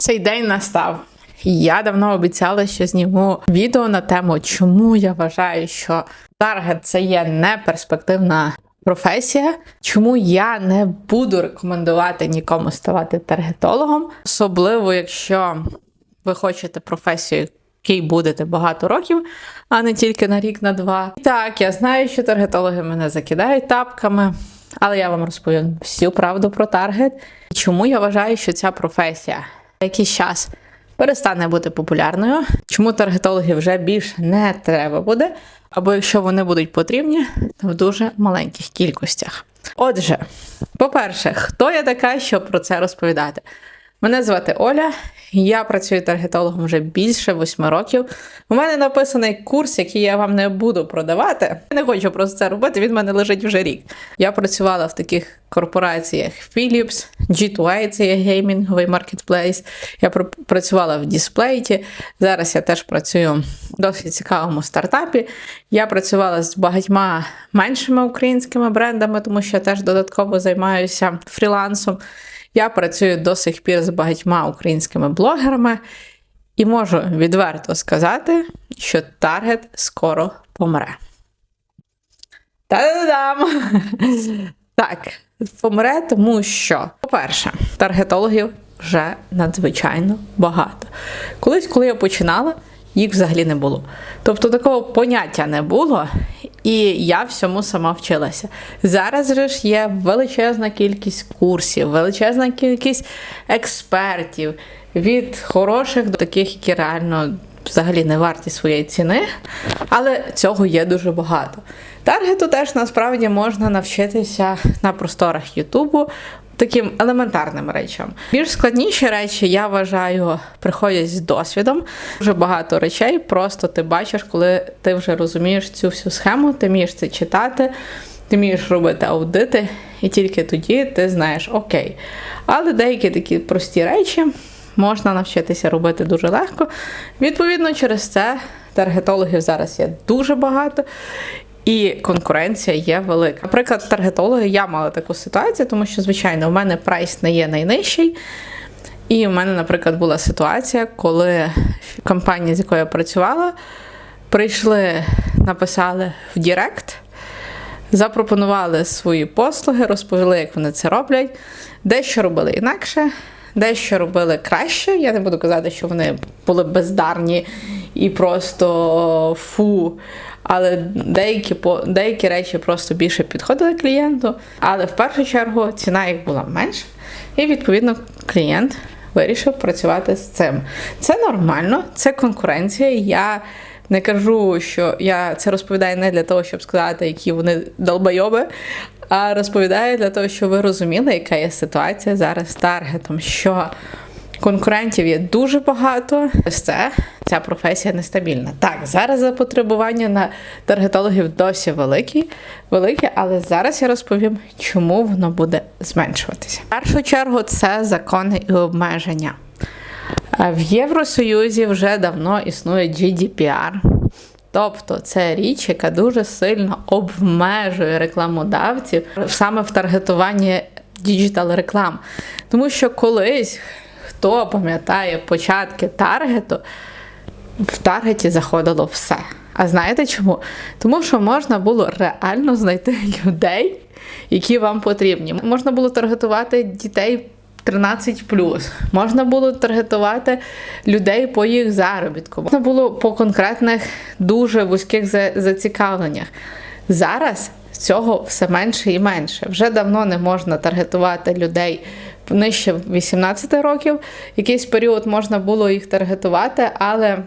Цей день настав. Я давно обіцяла, що зніму відео на тему, чому я вважаю, що таргет це є неперспективна професія, чому я не буду рекомендувати нікому ставати таргетологом, особливо якщо ви хочете професію, якій будете багато років, а не тільки на рік, на два. Так, я знаю, що таргетологи мене закидають тапками, але я вам розповім всю правду про таргет. І Чому я вважаю, що ця професія якийсь час перестане бути популярною, чому таргетологів вже більше не треба буде, або якщо вони будуть потрібні, то в дуже маленьких кількостях. Отже, по-перше, хто я така, щоб про це розповідати? Мене звати Оля, я працюю таргетологом вже більше восьми років. У мене написаний курс, який я вам не буду продавати. Я не хочу просто це робити, він в мене лежить вже рік. Я працювала в таких корпораціях Philips, G2A, це є геймінговий маркетплейс. Я працювала в дисплейті. Зараз я теж працюю в досить цікавому стартапі. Я працювала з багатьма меншими українськими брендами, тому що я теж додатково займаюся фрілансом. Я працюю до сих пір з багатьма українськими блогерами і можу відверто сказати, що таргет скоро помре. Та-да-дам! Так, помре, тому що, по-перше, таргетологів вже надзвичайно багато. Колись, коли я починала, їх взагалі не було. Тобто такого поняття не було, і я всьому сама вчилася. Зараз же ж є величезна кількість курсів, величезна кількість експертів від хороших до таких, які реально взагалі не варті своєї ціни, але цього є дуже багато. Таргету теж насправді можна навчитися на просторах Ютубу. Таким елементарним речам. Більш складніші речі, я вважаю, приходять з досвідом. Дуже багато речей, просто ти бачиш, коли ти вже розумієш цю всю схему, ти вмієш це читати, ти вмієш робити аудити, і тільки тоді ти знаєш окей. Але деякі такі прості речі можна навчитися робити дуже легко. Відповідно, через це таргетологів зараз є дуже багато. І конкуренція є велика. Наприклад, таргетологи я мала таку ситуацію, тому що, звичайно, у мене прайс не є найнижчий. І у мене, наприклад, була ситуація, коли компанія, з якою я працювала, прийшли, написали в Директ, запропонували свої послуги, розповіли, як вони це роблять, дещо робили інакше, дещо робили краще. Я не буду казати, що вони були бездарні і просто фу. Але деякі деякі речі просто більше підходили клієнту. Але в першу чергу ціна їх була менша, і відповідно клієнт вирішив працювати з цим. Це нормально, це конкуренція. Я не кажу, що я це розповідаю не для того, щоб сказати, які вони долбойоби, розповідаю для того, щоб ви розуміли, яка є ситуація зараз з таргетом. що Конкурентів є дуже багато. Ось це ця професія нестабільна. Так, зараз запотребування на таргетологів досі великі, велике, але зараз я розповім, чому воно буде зменшуватися. В першу чергу це закони і обмеження. В Євросоюзі вже давно існує GDPR. Тобто це річ, яка дуже сильно обмежує рекламодавців саме в таргетуванні діджитал реклам. Тому що колись хто пам'ятає початки таргету, в таргеті заходило все. А знаєте чому? Тому що можна було реально знайти людей, які вам потрібні. Можна було таргетувати дітей 13 можна було таргетувати людей по їх заробітку, можна було по конкретних дуже вузьких зацікавленнях. Зараз цього все менше і менше. Вже давно не можна таргетувати людей нижче 18 років. Якийсь період можна було їх таргетувати, але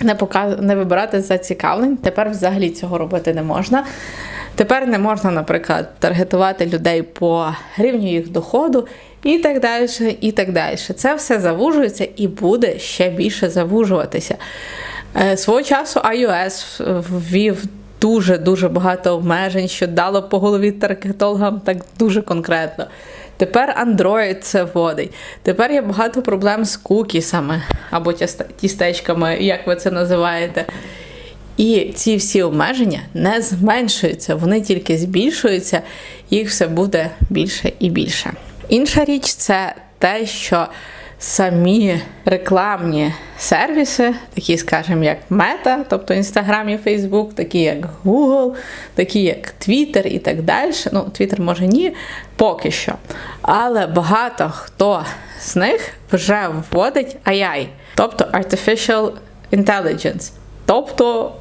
не показ... не вибирати зацікавлень. Тепер взагалі цього робити не можна. Тепер не можна, наприклад, таргетувати людей по рівню їх доходу і так далі. і так далі. Це все завужується і буде ще більше завужуватися. Е, свого часу iOS ввів дуже-дуже багато обмежень, що дало по голові таргетологам так дуже конкретно. Тепер Android це вводить. Тепер є багато проблем з кукісами або тістечками, як ви це називаєте. І ці всі обмеження не зменшуються, вони тільки збільшуються, їх все буде більше і більше. Інша річ це те, що самі рекламні сервіси, такі, скажімо, як Мета, тобто Інстаграм і Фейсбук, такі як Google, такі як Twitter і так далі. Ну, Twitter може ні, поки що. Але багато хто з них вже вводить AI, тобто Artificial Intelligence. Тобто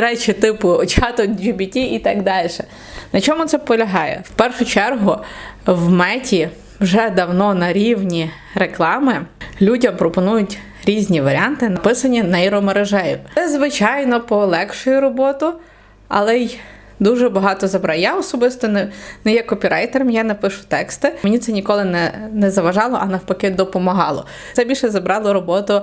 речі типу чату GBT і так далі. На чому це полягає? В першу чергу в меті вже давно на рівні реклами людям пропонують різні варіанти, написані нейромережею. Це, звичайно, полегшує роботу, але й дуже багато забирає. Я особисто не, не є копірайтером, я не пишу тексти. Мені це ніколи не, не заважало, а навпаки, допомагало. Це більше забрало роботу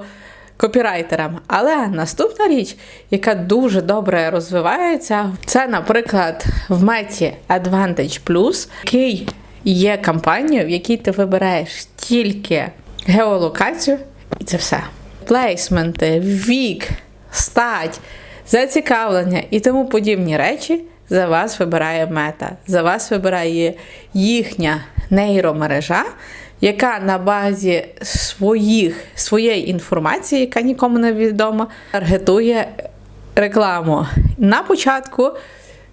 копірайтерам. Але наступна річ, яка дуже добре розвивається, це, наприклад, в меті Advantage Plus, який є кампанією, в якій ти вибираєш тільки геолокацію, і це все. Плейсменти, вік, стать, зацікавлення і тому подібні речі. За вас вибирає мета, за вас вибирає їхня нейромережа, яка на базі своїх, своєї інформації, яка нікому не відома, таргетує рекламу. На початку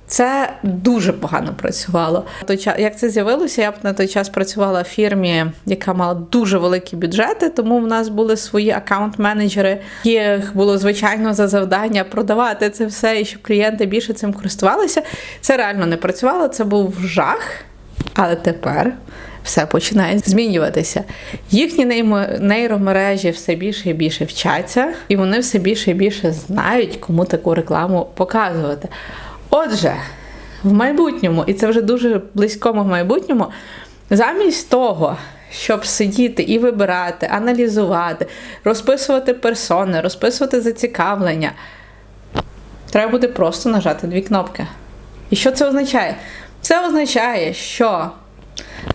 це дуже погано працювало. Як це з'явилося, я б на той час працювала в фірмі, яка мала дуже великі бюджети, тому в нас були свої аккаунт-менеджери, яких було звичайно за завдання продавати це все, і щоб клієнти більше цим користувалися. Це реально не працювало, це був жах. Але тепер все починає змінюватися. Їхні нейромережі все більше і більше вчаться, і вони все більше і більше знають, кому таку рекламу показувати. Отже, в майбутньому, і це вже дуже близькому в майбутньому, замість того, щоб сидіти і вибирати, аналізувати, розписувати персони, розписувати зацікавлення, треба буде просто нажати дві кнопки. І що це означає? Це означає, що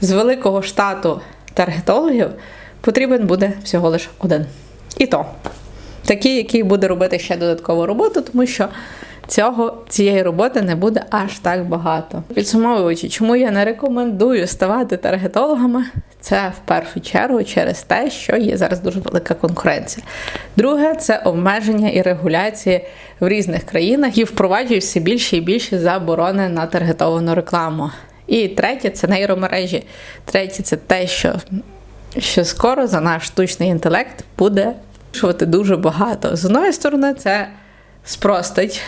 з великого штату таргетологів потрібен буде всього лише один. І то такий, який буде робити ще додаткову роботу, тому що цього цієї роботи не буде аж так багато. Підсумовуючи, чому я не рекомендую ставати таргетологами, це в першу чергу через те, що є зараз дуже велика конкуренція. Друге, це обмеження і регуляції в різних країнах і впроваджують все більше і більше заборони на таргетовану рекламу. І третє це нейромережі. Третє це те, що що скоро за наш штучний інтелект буде вирішувати дуже багато. З одної сторони, це спростить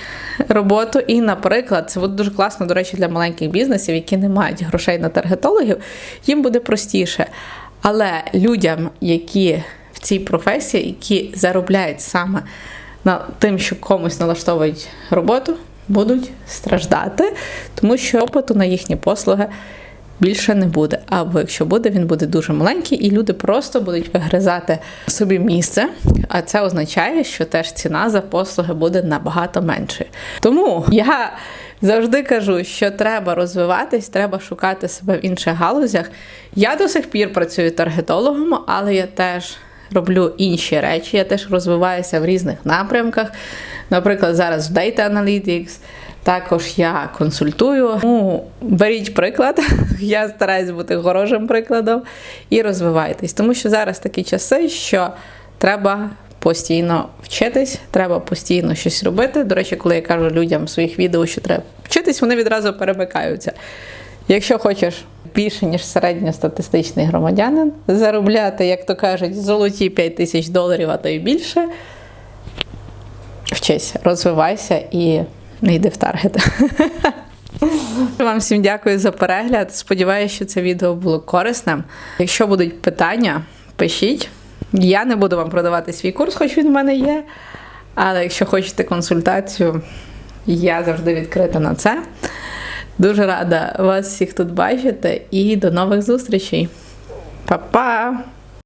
роботу. І, наприклад, це буде дуже класно, до речі, для маленьких бізнесів, які не мають грошей на таргетологів, їм буде простіше. Але людям, які в цій професії, які заробляють саме на тим, що комусь налаштовують роботу, будуть страждати, тому що опиту на їхні послуги більше не буде. Або якщо буде, він буде дуже маленький, і люди просто будуть вигризати собі місце. А це означає, що теж ціна за послуги буде набагато меншою. Тому я. Завжди кажу, що треба розвиватись, треба шукати себе в інших галузях. Я до сих пір працюю таргетологом, але я теж роблю інші речі. Я теж розвиваюся в різних напрямках. Наприклад, зараз в Data Analytics, також я консультую. Ну, Беріть приклад, я стараюсь бути хорошим прикладом і розвивайтесь. Тому що зараз такі часи, що треба постійно вчитись, треба постійно щось робити. До речі, коли я кажу людям в своїх відео, що треба вчитись, вони відразу перемикаються. Якщо хочеш більше, ніж середньостатистичний громадянин, заробляти, як то кажуть, золоті 5 тисяч доларів, а то й більше, вчись, розвивайся і не йди в таргет. Вам всім дякую за перегляд. Сподіваюся, що це відео було корисним. Якщо будуть питання, пишіть. Я не буду вам продавати свій курс, хоч він в мене є. Але якщо хочете консультацію, я завжди відкрита на це. Дуже рада вас всіх тут бачити і до нових зустрічей. Па-па!